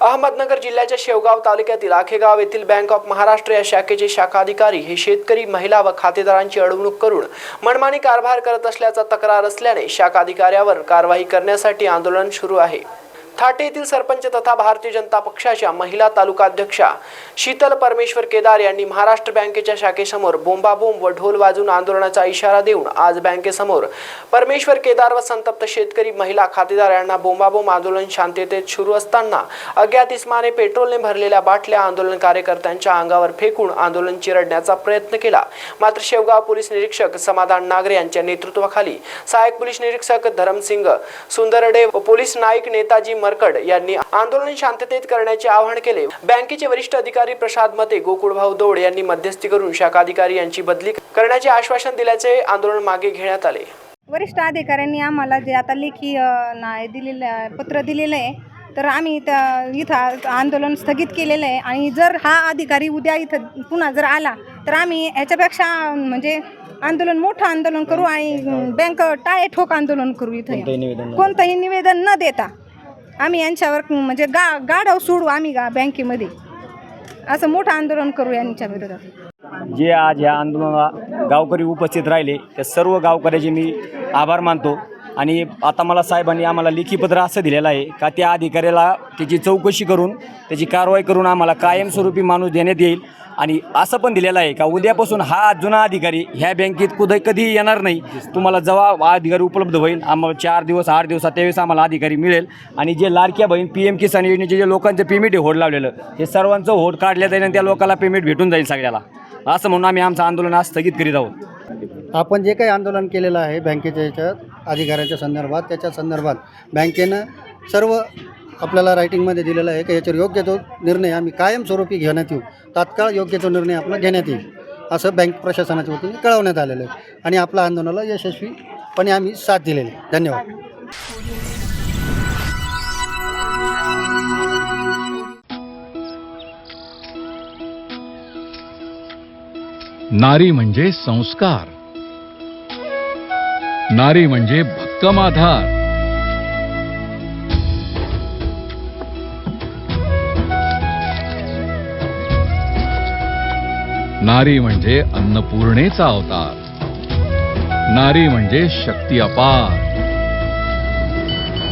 अहमदनगर जिल्ह्याच्या शेवगाव तालुक्यातील आखेगाव येथील बँक ऑफ महाराष्ट्र या शाखेचे शाखा अधिकारी हे शेतकरी महिला व खातेदारांची अडवणूक करून मनमानी कारभार करत असल्याचा तक्रार असल्याने शाखा अधिकाऱ्यावर कारवाई करण्यासाठी आंदोलन सुरू आहे. थाटे येथील सरपंच तथा भारतीय जनता पक्षाच्या महिला तालुका अध्यक्षा शीतल परमेश्वर केदार यांनी महाराष्ट्र बँकेच्या शाखेसमोर बोंबाबोंब व ढोल वाजून आंदोलनाचा इशारा देऊन आज बँकेसमोर परमेश्वर केदार व संतप्त शेतकरी महिला खातेदार यांना बोंबाबोंब आंदोलन शांततेत सुरू असताना अज्ञात इस्माने पेट्रोलने भरलेल्या बाटल्या आंदोलन कार्यकर्त्यांच्या अंगावर फेकून आंदोलन चिरडण्याचा प्रयत्न केला. मात्र शेवगाव पोलीस निरीक्षक समाधान नागरे यांच्या नेतृत्वाखाली सहाय्यक पोलीस निरीक्षक धरमसिंग सुंदरडे व पोलीस नाईक नेताजी मरकड यांनी आंदोलन शांततेत करण्याचे आवाहन केले. बँकेचे वरिष्ठ अधिकारी प्रसाद मते गोकुळभाऊ दौड यांनी मध्यस्थी करून शाखा अधिकारी यांची बदली करण्याचे आश्वासन दिल्याचे आंदोलन मागे घेण्यात आले. वरिष्ठ अधिकाऱ्यांनी आम्हाला जे आता लेखी दिलेलं पत्र दिलेलं आहे तर आम्ही त्या इथं आंदोलन स्थगित केलेलं आहे. आणि जर हा अधिकारी उद्या इथं पुन्हा जर आला तर आम्ही ह्याच्यापेक्षा म्हणजे आंदोलन मोठं आंदोलन करू आणि बँक टाळे ठोक आंदोलन करू इथं. कोणतंही निवेदन न देता. आम्ही यांच्यावर म्हणजे गा गाडव सोडू आम्ही गा बँकेमध्ये. असं मोठं आंदोलन करू यांच्या विरोधात. जे आज या आंदोलनाला गावकरी उपस्थित राहिले त्या सर्व गावकऱ्याचे मी आभार मानतो. आणि आता मला साहेबांनी आम्हाला लेखीपत्र असं दिलेलं आहे का त्या अधिकाऱ्याला त्याची चौकशी करून त्याची कारवाई करून आम्हाला कायमस्वरूपी माणूस देण्यात येईल. आणि असं पण दिलेलं आहे का उद्यापासून हा जुना अधिकारी ह्या बँकेत कुठे कधी येणार नाही. तुम्हाला जेव्हा अधिकारी उपलब्ध होईल. आम्हाला चार दिवस आठ दिवसात त्यावेळेस आम्हाला अधिकारी मिळेल. आणि जे लाडक्या बहीण पी एम किसान योजनेचे जे लोकांचं पेमेंट होड लावलेलं हे सर्वांचं होड काढल्या जाईल आणि त्या लोकांना पेमेंट भेटून जाईल सगळ्याला. असं म्हणून आम्ही आमचं आंदोलन आज स्थगित करीत आहोत. आपण जे काही आंदोलन केलेलं आहे बँकेच्या याच्यात अधिकाऱ्याच्या संदर्भात त्याच्या संदर्भात बँकेनं सर्व आपल्याला रायटिंगमध्ये दिलेलं आहे की याच्यावर योग्य तो निर्णय आम्ही कायमस्वरूपी घेण्यात येऊ. तात्काळ योग्य तो निर्णय आपला घेण्यात येईल असं बँक प्रशासनाच्या वतीने कळवण्यात आलेलं आहे. आणि आपल्या आंदोलनाला यशस्वीपणे आम्ही साथ दिलेली आहे. धन्यवाद. नारी म्हणजे संस्कार. नारी म्हणजे भक्कम आधार नारी म्हणजे अन्नपूर्णेचा अवतार. नारी म्हणजे शक्ती अपार.